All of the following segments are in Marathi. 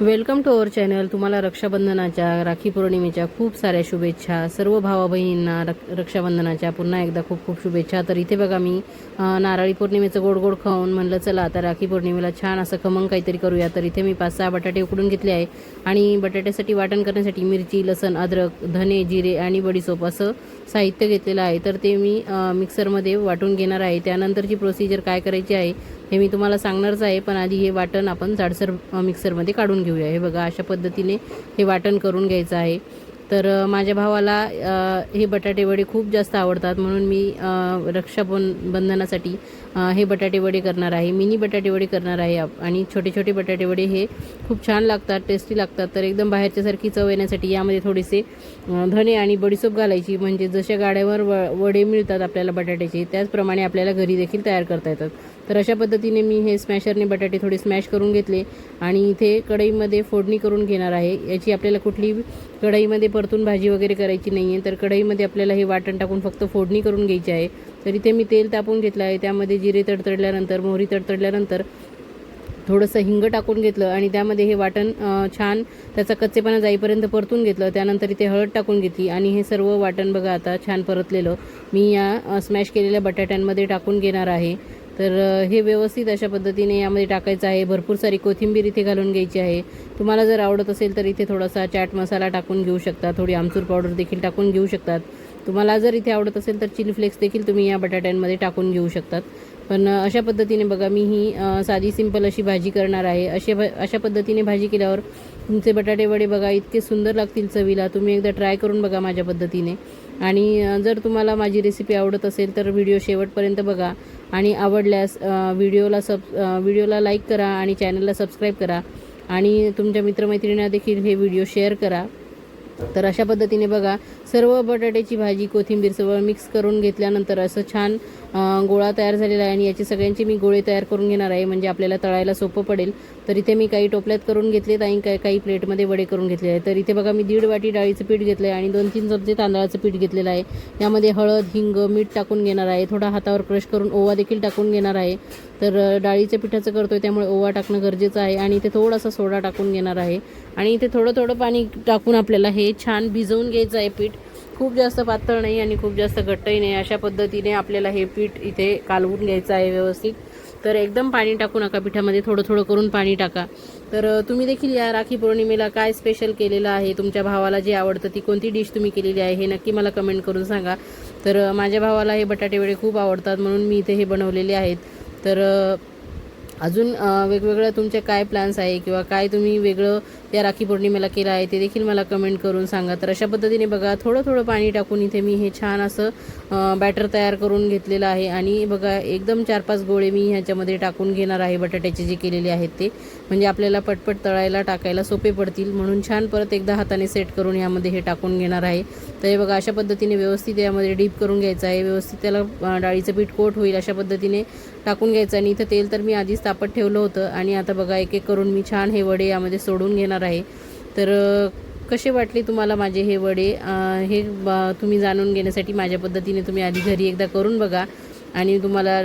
Welcome to our channel. तुम्हाला रक्षाबंधनाच्या राखी पौर्णिमेच्या खूप साऱ्या शुभेच्छा. सर्व भावा बहिणींना रक रक्षाबंधनाच्या पुन्हा एकदा खूप खूप शुभेच्छा. तर इथे बघा मी नारळी पौर्णिमेचं गोड गोड खाऊन म्हणलं चला आता राखी पौर्णिमेला छान असं खमंग काहीतरी करूया. तर इथे मी पाच सहा बटाटे उकडून घेतले आहे. आणि बटाट्यासाठी वाटण करण्यासाठी मिरची लसण अद्रक धने जिरे आणि बडीसोप असं साहित्य घेतलेलं आहे. तर ते मी मिक्सरमध्ये वाटून घेणार आहे. त्यानंतरची प्रोसिजर काय करायची आहे हे मी तुम्हाला सांगणारच आहे पण आधी हे वाटण आपण जाडसर मिक्सरमध्ये काढून घेऊया. हे बघा अशा पद्धतीने हे वाटण करून घ्यायचं आहे. तर माझ्या भावाला हे बटाटे वडे खूप जास्त आवडतात. म्हणून मी रक्षाबन बंधनासाठी हे बटाटे वडे करणार आहे. मिनी बटाटे वडे करणार आहे. आप- आणि छोटे छोटे बटाटे वडे हे खूप छान लागतात टेस्टी लागतात. तर एकदम बाहेरच्यासारखी चव येण्यासाठी यामध्ये थोडेसे धने आणि बडीसोप घालायची. म्हणजे जशा गाड्यावर व वडे मिळतात आपल्याला बटाट्याचे त्याचप्रमाणे आपल्याला घरी देखील तयार करता येतात. तर अशा पद्धतीने मी हे स्मॅशरने बटाटे थोडे स्मॅश करून घेतले. आणि इथे कढईमध्ये फोडणी करून घेणार आहे. याची आपल्याला कुठली कढईमध्ये परतून भाजी वगैरे करायची नाही आहे तर कढईमध्ये आपल्याला हे वाटण टाकून फक्त फोडणी करून घ्यायची आहे. तर इथे मी तेल तापून घेतलं आहे. त्यामध्ये जिरे तडतडल्यानंतर मोहरी तडतडल्यानंतर थोडंसं हिंग टाकून घेतलं आणि त्यामध्ये हे वाटण छान त्याचा कच्चेपणा जाईपर्यंत परतून घेतलं. त्यानंतर इथे हळद टाकून घेतली आणि हे सर्व वाटण बघा आता छान परतलेलं. मी या स्मॅश केलेल्या बटाट्यांमध्ये टाकून घेणार आहे. तर हे व्यवस्थित अशा पद्धतीने यामध्ये टाकायचं आहे. भरपूर सारी कोथिंबीर इथे घालून घ्यायची आहे. तुम्हाला जर आवडत असेल तर इथे थोडासा चाट मसाला टाकून घेऊ शकता. थोडी आमचूर पावडर देखील टाकून घेऊ शकतात. तुम्हाला जर इथे आवडत असेल तर चिली फ्लेक्स देखील तुम्ही या बटाट्यांमध्ये टाकून घेऊ शकतात. पण अशा पद्धतीने बघा मी ही साधी सिंपल अशी भाजी करणार आहे. अशा भ अशा पद्धतीने भाजी केल्यावर तुमचे बटाटे वडे बघा इतके सुंदर लागतील चवीला. तुम्ही एकदा ट्राय करून बघा माझ्या पद्धतीने. आणि जर तुम्हाला माझी रेसिपी आवडत असेल तर व्हिडिओ शेवटपर्यंत बघा. आणि आवडल्यास व्हिडिओला सब व्हिडिओला लाईक करा आणि चॅनलला सबस्क्राईब करा. आणि तुमच्या मित्रमैत्रिणींना देखील हे व्हिडिओ शेअर करा. तर अशा पद्धतीने बघा. सर्व बटाट्याची भाजी कोथिंबीर सर्व मिक्स करून घेतल्यानंतर असं छान गोळा तयार झालेला आहे आणि याचे सगळ्यांचे मी गोळे तयार करून घेणार आहे. म्हणजे आपल्याला तळायला सोपं पडेल. तर इथे मी काही टोपल्यात करून घेतलेत आणि काही काही प्लेटमध्ये वडे करून घेतले आहे तर इथे बघा मी दीड वाटी डाळीचं पीठ घेतलं आहे आणि दोन तीन चमचे तांदळाचं पीठ घेतलेलं आहे. यामध्ये हळद हिंग मीठ टाकून घेणार आहे. थोडा हातावर क्रश करून ओवा देखील टाकून घेणार आहे. तर डाळीच्या पिठाचं करतोय त्यामुळे ओवा टाकणं गरजेचं आहे आणि इथे थोडासा सोडा टाकून घेणार आहे. आणि इथे थोडं थोडं पाणी टाकून आपल्याला हे छान भिजवून घ्यायचं आहे पीठ. खूप जास्त पातळ नाही आणि खूप जास्त घट्टही नाही. अशा पद्धतीने आपल्याला हे पीठ इथे कालवून घ्यायचं आहे व्यवस्थित. तर एकदम पाणी टाकू नका पिठामध्ये थोडं थोडं करून पाणी टाका. तर तुम्ही देखील या राखी पौर्णिमेला काय स्पेशल केलेलं आहे? तुमच्या भावाला जे आवडतं ती कोणती डिश तुम्ही केलेली आहे? हे नक्की मला कमेंट करून सांगा. तर माझ्या भावाला हे बटाटे वडे खूप आवडतात म्हणून मी इथे हे बनवलेले आहेत. तर अजून वेगवेगळ्या तुमच्या तुमचे काय प्लॅन्स आहे किंवा काय तुम्ही वेगळं या राखी पौर्णिमेला केलं आहे ते देखील मला कमेंट करून सांगा. तर अशा पद्धतीने बघा थोडं थोडं पाणी टाकून इथे मी हे छान असं बॅटर तयार करून घेतलेलं आहे. आणि बघा एकदम चार पाच गोळे मी ह्याच्यामध्ये टाकून घेणार आहे बटाट्याचे जे केलेले आहेत ते. म्हणजे आपल्याला पटपट तळायला टाकायला सोपे पडतील. म्हणून छान परत एकदा हाताने सेट करून यामध्ये हे टाकून घेणार आहे. तर हे बघा अशा पद्धतीने व्यवस्थित यामध्ये डीप करून घ्यायचं आहे. व्यवस्थित त्याला डाळीचं पीठ कोट होईल अशा पद्धतीने. टाकून घ्यायचं आणि इथं तेल तर मी आधीच तापत ठेवलं होतं. आणि आता बघा एक एक करून मी छान हे वडे यामध्ये सोडून घेणार आहे. तर कसे वाटले तुम्हाला माझे हे वडे? हे ब- तुम्ही जाणून घेण्यासाठी माझ्या पद्धतीने तुम्ही आधी घरी एकदा करून बघा. आणि तुम्हाला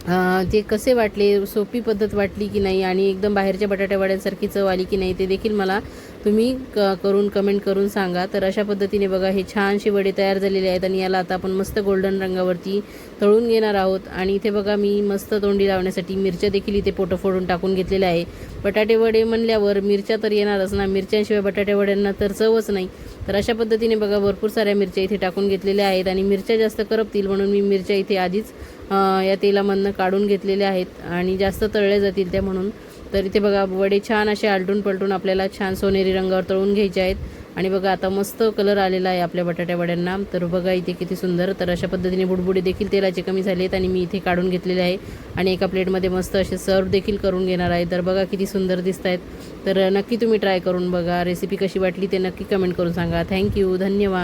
ते कसे वाटले सोपी पद्धत वाटली की नाही आणि एकदम बाहेरच्या बटाट्यावाड्यांसारखी चव आली की नाही ते देखील मला तुम्ही क करून कमेंट करून सांगा. तर अशा पद्धतीने बघा हे छानसे वडे तयार झालेले आहेत आणि याला आता आपण मस्त गोल्डन रंगावरती तळून घेणार आहोत. आणि इथे बघा मी मस्त तोंडी लावण्यासाठी मिरच्या देखील इथे पोटं फोडून टाकून घेतलेल्या आहे. बटाटे वडे म्हणल्यावर मिरच्या तर येणारच ना. मिरच्यांशिवाय बटाटे वड्यांना तर चवच नाही. तर अशा पद्धतीने बघा भरपूर साऱ्या मिरच्या इथे टाकून घेतलेल्या आहेत आणि मिरच्या जास्त करपतील म्हणून मी मिरच्या इथे आधीच या तेलामधनं काढून घेतलेल्या आहेत आणि जास्त तळले जातील त्या म्हणून. तर इथे बघा वडे छान असे आलटून पलटून आपल्याला छान सोनेरी रंगावर तळून घ्यायचे आहेत. आणि बघा आता मस्त कलर आलेला आहे आपल्या बटाट्या वड्यांना. तर बघा इथे किती सुंदर. तर अशा पद्धतीने बुडबुडे देखील तेलाचे कमी झाले आहेत आणि मी इथे काढून घेतलेले आहे. आणि एका प्लेटमध्ये मस्त असे सर्व देखील करून घेणार आहे. तर बघा किती सुंदर दिसत आहेत. तर नक्की तुम्ही ट्राय करून बघा. रेसिपी कशी वाटली ते नक्की कमेंट करून सांगा. थँक्यू धन्यवाद.